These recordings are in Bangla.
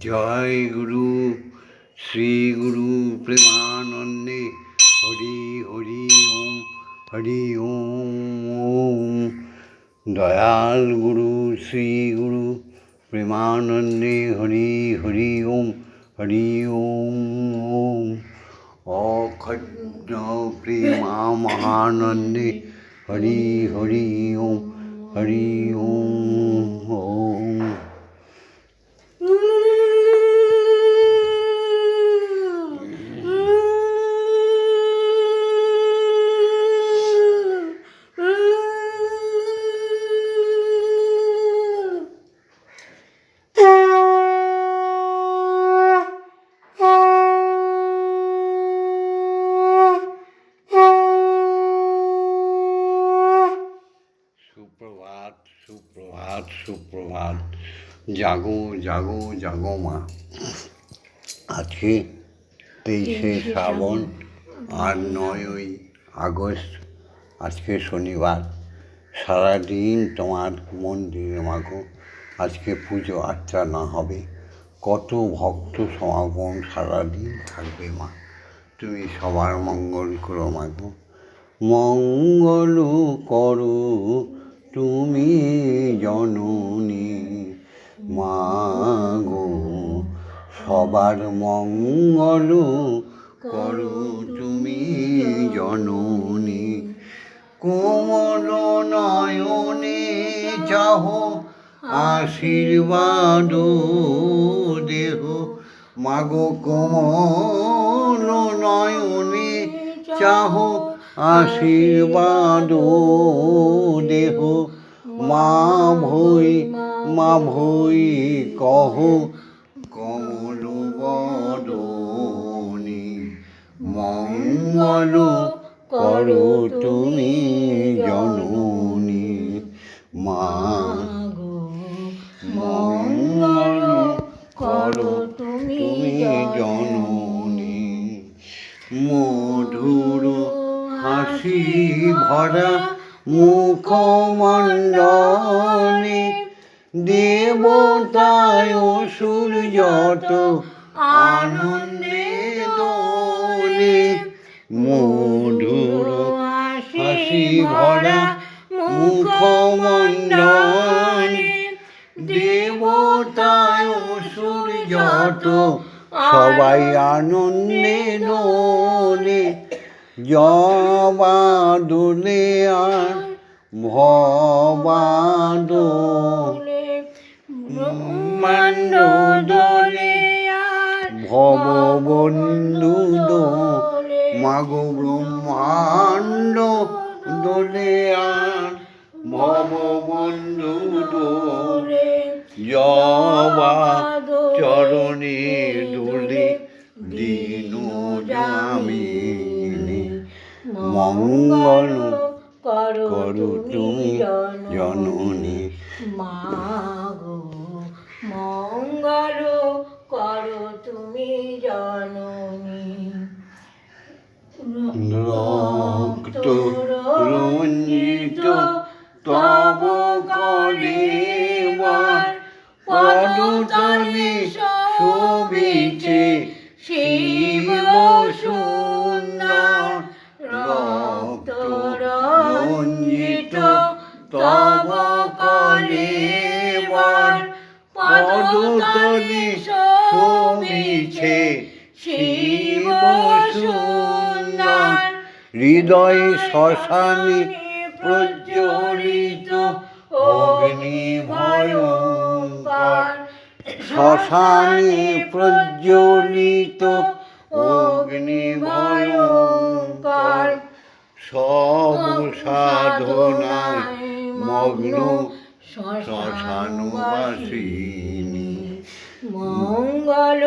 জয় গুরু, শ্রী গুরু প্রেমানন্দে। হরি হরি ওম হরি ওম। ওম দয়াল গুরু, শ্রী গুরু প্রেমানন্দে। হরি হরি ওম হরি ওম ওম। অখণ্ড প্রেমা মহানন্দে। হরি হরি ওম হরি ওম। জাগো জাগো জাগো মা। আজকে তেইশে শ্রাবণ আর নয়ই আগস্ট আজকে শনিবার। সারাদিন তোমার মন্দিরে মাগো আজকে পুজো আর্চনা হবে। কত ভক্ত সমাগম সারাদিন থাকবে মা। তুমি সবার মঙ্গল করো মাগো। মঙ্গল করো তুমি জননী। মাগো, সবার মঙ্গল করো তুমি জননী। কোমল নয়নে চাহ, আশীর্বাদ দেহ। মাগো, কোমল নয়নে চাহ, আশীর্বাদ দেহ। মা ভই মা ভই কহ, কমল বদনী। মঙ্গল করো তুমি জননী। মা মঙ্গল করো তুমি জননী। মধুর হাসি ভরা মুখমণ্ডলে দেবতায় সূর্যত আনন্দে দোলে মধুর হাসি ভরা মুখমণ্ডলে দেবতায় সূর্যত সবাই আনন্দে দোলে। জবাদুলে আর ভবাদ মান্ড দোলে ভববন্ধু দো মাগো ব্রহ্মাণ্ড দোলে আর ভববন্ধু দোলে জবা চরণে দোলে দিন মঙ্গল করু তুমি জননী মাগো মঙ্গল করো তুমি জননী। রক্ত রঞ্জিত তব কলেবার পদতলে পদতলে শোভিছে শিব সুন্দর হৃদয় শ্মশানে প্রজ্বলিত অগ্নি ভয়ঙ্কর। শ্মশানে প্রজ্বলিত অগ্নি ভয়ঙ্কর। সব সাধনায় মগ্ন শ্মশানবাসিনী মঙ্গল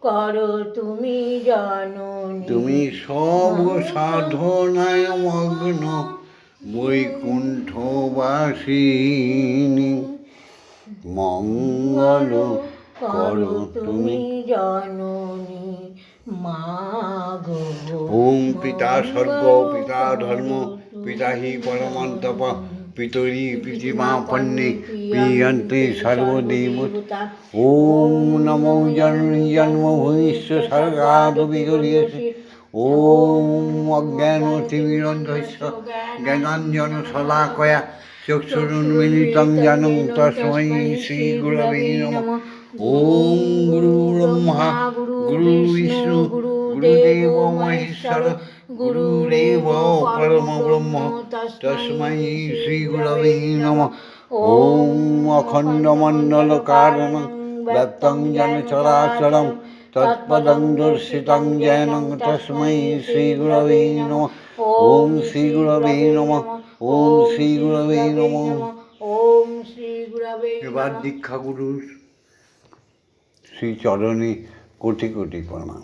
করো তুমি জননী। তুমি সব সাধনায় মগ্ন বৈকুণ্ঠবাসিনী। মঙ্গল করো তুমি জননী। মাগো ওম পিতা স্বর্গ পিতা ধর্ম পিতা হি পরমন্তপ পিতরি পিতিমাপন্নে প্রিয়ন্তে সর্বদেবত ওম নমো জন্মনি জন্মভূমিষ্ঠ সর্গাদ বিগরিয়সি ওম অজ্ঞান তিমিরন্ধস্য জ্ঞানাঞ্জন শলাকয়া চক্ষুরুন্মিলিতং জানং তস্मै শ্রীগুরবে নমঃ ওম গুরু বিষ্ণু গুরুদেব মহেশ্বর গুরুদেব পরম ব্রহ্ম তস্मै শ্রীগুরবে নমঃ। ওম অখণ্ডমণ্ডল কারণং ব্যক্তং জন চরাচরম তৎপদং দর্শিতং জ্ঞানং তস্मै শ্রীগুরবে নমঃ। ওম শ্রীগুরবে এবার দীক্ষা গুরুর শ্রী চরণে কোটি কোটি প্রণাম।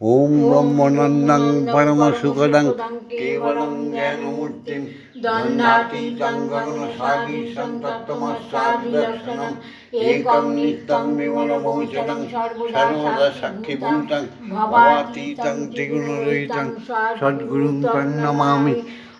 ওম ব্রহ্মনন্দং পরম সুখদং কেবলং জ্ঞানমূর্তিম দণ্ডাতীতং গগন সাগীশং তত্ত্বমস্যাদি দর্শনম একং নিত্যং বিমলমোচনং সর্বদা সাক্ষীভূতং ভবাতীতং ত্রিগুণরহিতং সদ্গুরুং তং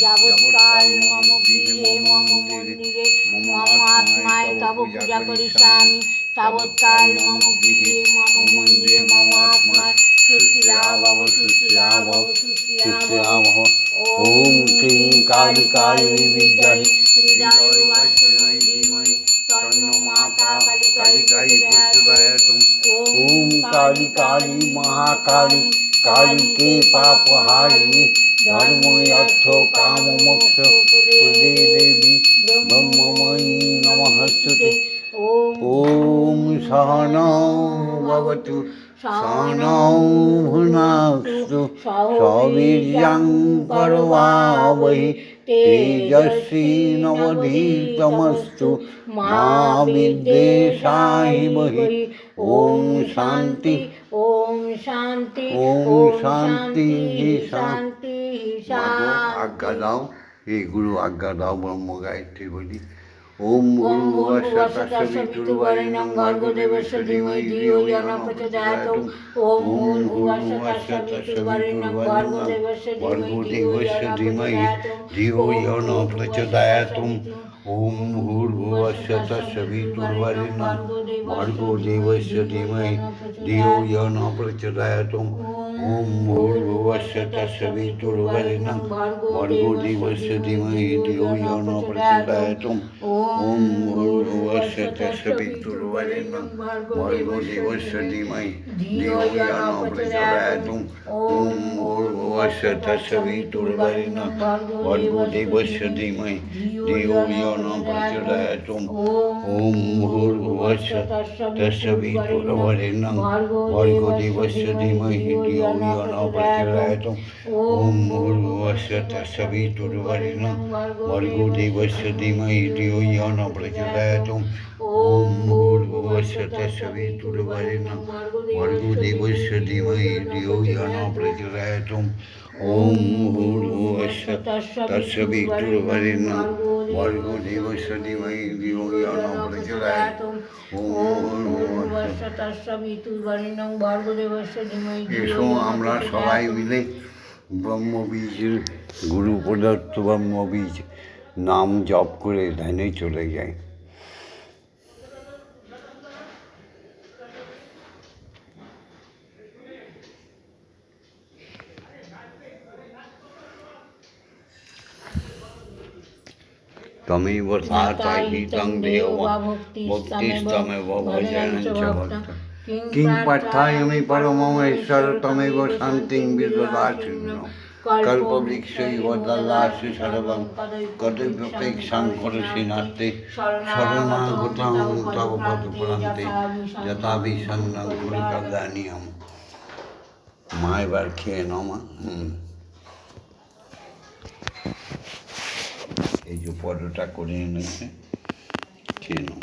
যাবৎকাল মম গৃহে মম মন্দিরে মম আত্মায় তব পূজা করিষ্যামি তাবৎকাল মম গৃহে মম মন্দিরে মম আত্মায় সুস্থিরা ভব সুস্থিরা ভব সুস্থিরা শিষ্যা ভব ভব ওম ক্লিং কালী কালী বিদ্যাহি হৃদয় বাসনায় ধীমহি তন্ন মাতা কালিকাই প্রচোদয়াতুম ओम काली काली महाकाली काली के पाप हारिणी धर्म अर्थ काम मोक्ष प्रदे देवी ब्रह्ममयी नमः स्तुते ওম ओम सहनौ भवतु सहनौ भुनास्तु सवीर्यं करवावहि तेजस्वी नवधीतमस्तु मा विद्वेषाहि बहि ओम शांति ওম শান্তি। ওম শান্তি, ওম শান্তি। শান্তি মাগো শান্তি। আজ্ঞা দাও। এই গুরু আজ্ঞা দাও ব্রহ্ম গায়ত্রী বলি ওম ওম গুরু ভূর্ভুবস্বতঃসবিতুর্বরেণ্যং ভর্গদেবস্য ধীমহি ধিয়ো য়ো ন প্রচোদয়াৎ ওম ভূর্ভুবস্বতঃসবিতুর্বরেণ্যং ভর্গদেবস্য ভর্গদেবস্য ধীমহি ধিয়ো য়ো ন প্রচোদয়াৎ ওম ভূর্ভুবস্য তস্য বিতুর্বরেণ্যং ভর্গো দেবস্য ধীমহি ধিয়ো য়ো ন প্রচোদয়াৎ ওম ভূর্ভুবস্য ओम भूर्भुवस्सुतस्य पितुर्वरेण्यं भर्गो देवस्य धीमहि धियो यो न प्रचोदयात् ओम भूर्भुवस्सुतस्य पितुर्वरेण्यं भर्गो देवस्य धीमहि धियो यो न प्रचोदयात् ओम भूर्भुवस्सुतस्य पितुर्वरेण्यं भर्गो देवस्य धीमहि धियो यो न प्रचोदयात् ओम भूर्भुवस्सुतस्य पितुर्वरेण्यं भर्गो देवस्य धीमहि धियो ধীমহি ধিয়ো য়ো ন প্রচোদয়াৎ ওম ভূর্ভুবস্য তস্য বিতুর্বরেণ্যং ভর্গো দেবস্য ধীমহি ধিয়ো য়ো ন প্রচোদয়াৎ ওম ভূর্ভুবস্য তস্য বিতুর্বরেণ্যং ভর্গো দেবস্য ধীমহি ধিয়ো ইয়ো ন প্রচোদয়াৎ ওম ভূর্ভুবস্য তৎসবিতুর্বরেণ্যং ভর্গদেবস্য ধীমহি এসো আমরা সবাই মিলে ব্রহ্মবীজের গুরু প্রদত্ত ব্রহ্মবীজ নাম জপ করে ধ্যানে চলে যাই तमेव साता हितं देवभक्तिस्तमेव भजनं च भक्त। किं पार्थायामि परमम् ईश्वर तमेव शान्तिं विददासि কল্পবৃক্ষৈব দদাসি সর্বং কদব্যপেক্ষাং করসি নাস্তে শরণাগতাং তব পদপ্রান্তে যথা বিসন্নং কুরু কল্যাণীয়ম মা এবার খেয়ে নাও মা। হুম। এই যে পদটা করে এনেছে খেয়ে নাও।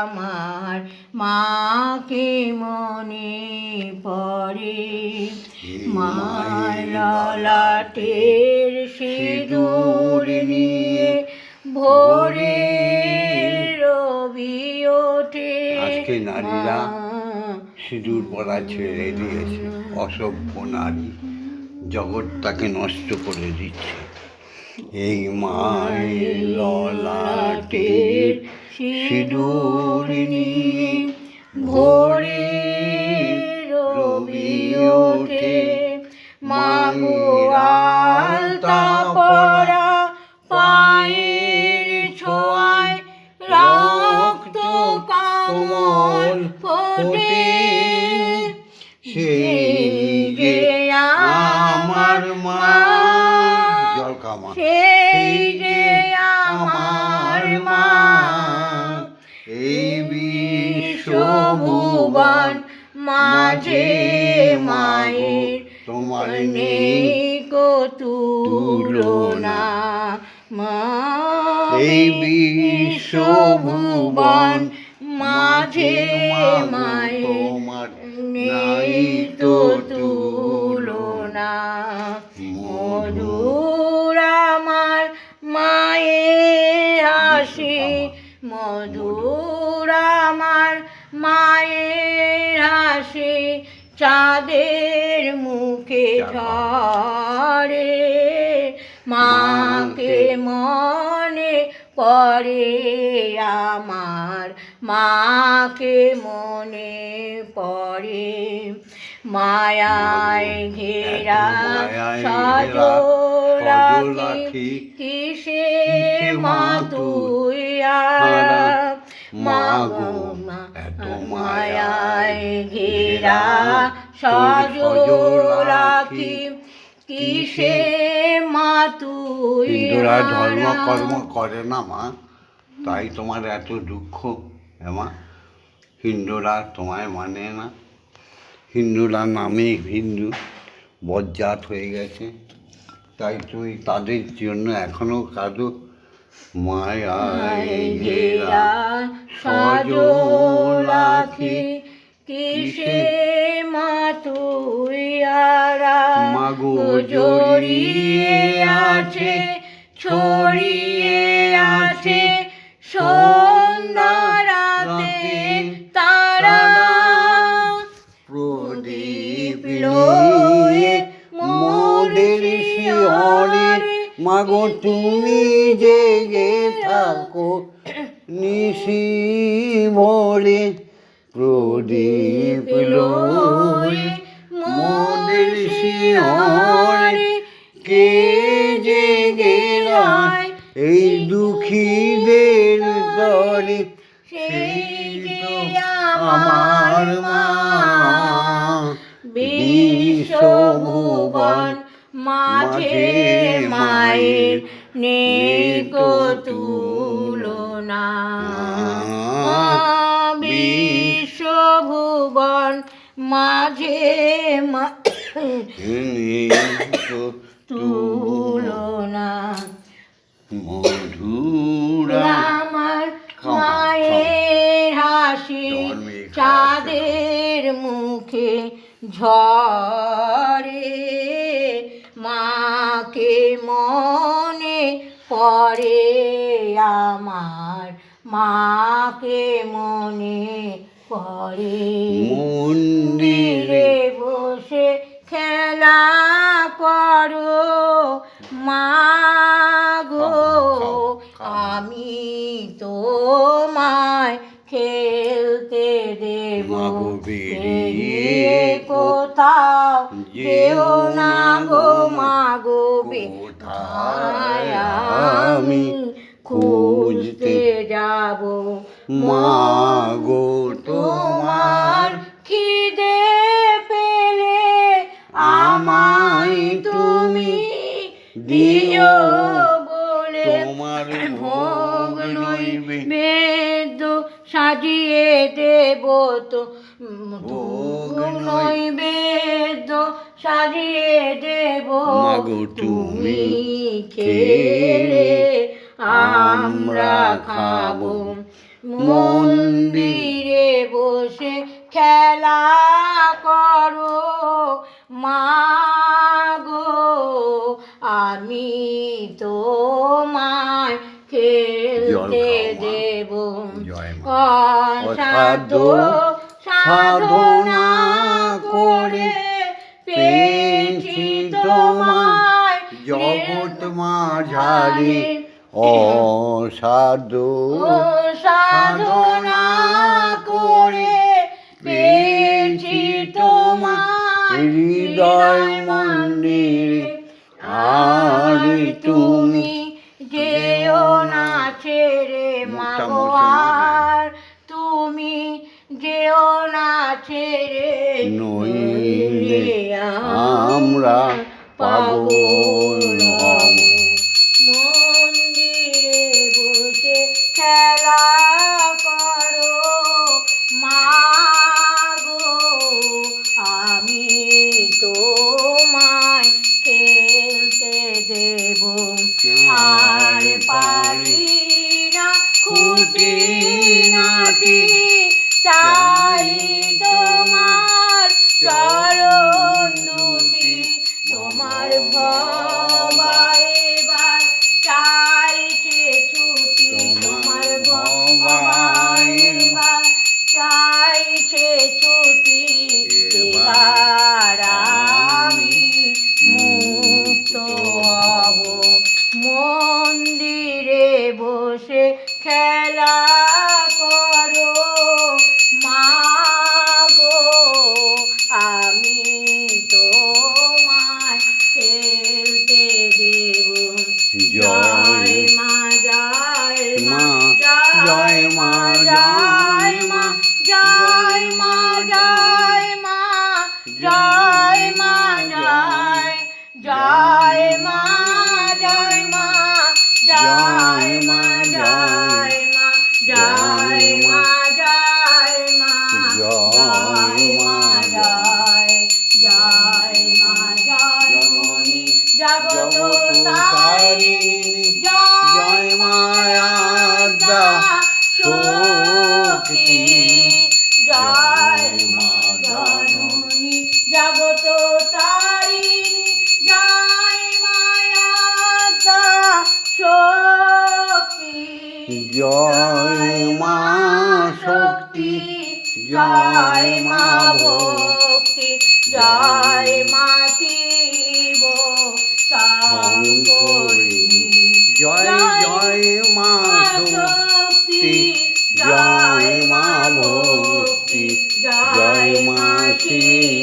আমার মাকে মনে পড়ে। মালাটের সিঁদুর নিয়ে ভোরে রবি ওঠে। আজকে নারীরা সিঁদুর পরা ছেড়ে দিয়েছে। অসভ্য নারী জগৎটাকে নষ্ট করে দিচ্ছে। এই মায়ের ললাটের সিঁদুর নিয়ে ভোরে রবি ওঠে। আমার মাকে মনে পড়ে। মায়ায় ঘেরা সজলাকি সজলাকি কিসে মা তুই? মা গো মা মায়ায় ঘেরা তোর সজলাকি কিসে মা তুই ধর্ম কর্ম করে না মা? তাই তোমার এত দুঃখ মা হিন্দুরা তোমায় মানে না। হিন্দুরা নামে হিন্দু বজ্জাত হয়ে গেছে। তাই তুমি তাদের জন্য এখনও কাঁদো। মায়ায় ঘেরা সজলাখি কিসে মা তুই আরা মাগো জড়িয়ে আছে ছড়িয়ে মাগো, তুমি জেগে থাকো। নিশি ভোরে প্রদীপ লয়ে মোদের শিহরে কে জেগে রায়? এই দুঃখীদের দরে সেই আমার মা। বিশ্বভুবন মাঝে মায়ের নেকো তুলনা বিশ্বভুবন মাঝে তুলনা মধুরা আমার মায়ের হাসি। চাঁদের মুখে ঝরে মাকে মনে পড়ে আমার মাকে মনে পড়ে। মন্দিরে বসে খেলা করো জয় কোথাও যেও ইয়ে না গো মা গো আমি খুঁজতে যাব। মা গো তোমার খিদে পেলে আমায় তুমি দিও বলে তোমার ভোগ নইবে সাজিয়ে দেব তো। নৈবেদ্য সাজিয়ে দেব। মাগো তুমি খেলে আমরা খাব। মন্দিরে বসে খেলা করো। মাগো আমি তো মা খেলতে দেব। অসাধ্য সাধনা করে পেয়েছি তোমায় জগত মাঝারি ও সাধু সাধনা করে পেয়েছি তোমায় হৃদয় মন্দির আর তুমি Muito, amor. জয় মা ভক্তি জয় মা শিব। শঙ্করী জয় জয় মা শক্তি জয় মা ভক্তি জয় মা শিব।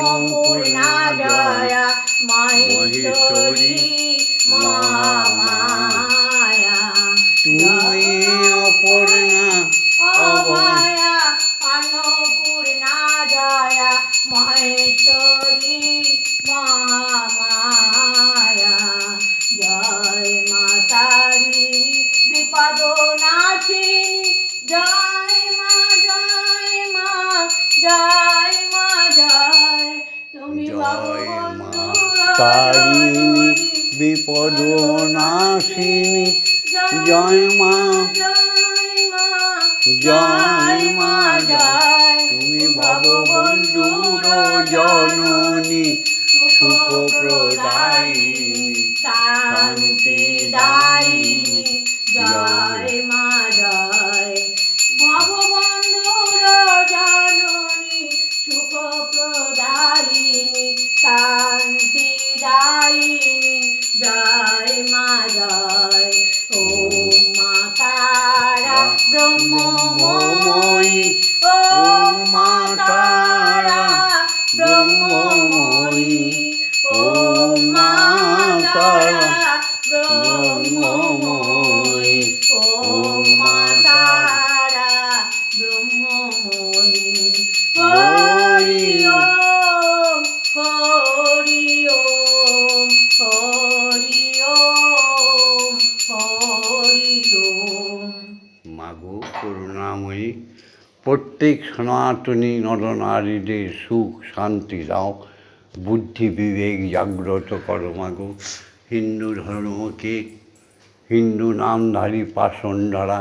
অন্নপূর্ণা জয়া মহেশ্বরী মা বিপদ নাশিনী জয় মা। জয় মা জয় তুমি ভববন্ধুর জননী শান্তি দায়িনী জয় মা জয় জননী সুখ প্রদায়িনী শান্তি জয় মা জয়। ও মা তারা ব্রহ্মময়ী ও মা তারা ব্রহ্মময়ী। প্রত্যেক সনাতনী নরনারীদের সুখ, শান্তি দাও। বুদ্ধি বিবেক জাগ্রত করো মাগো। হিন্দু ধর্মকে, হিন্দু নামধারী পাষণ্ডরা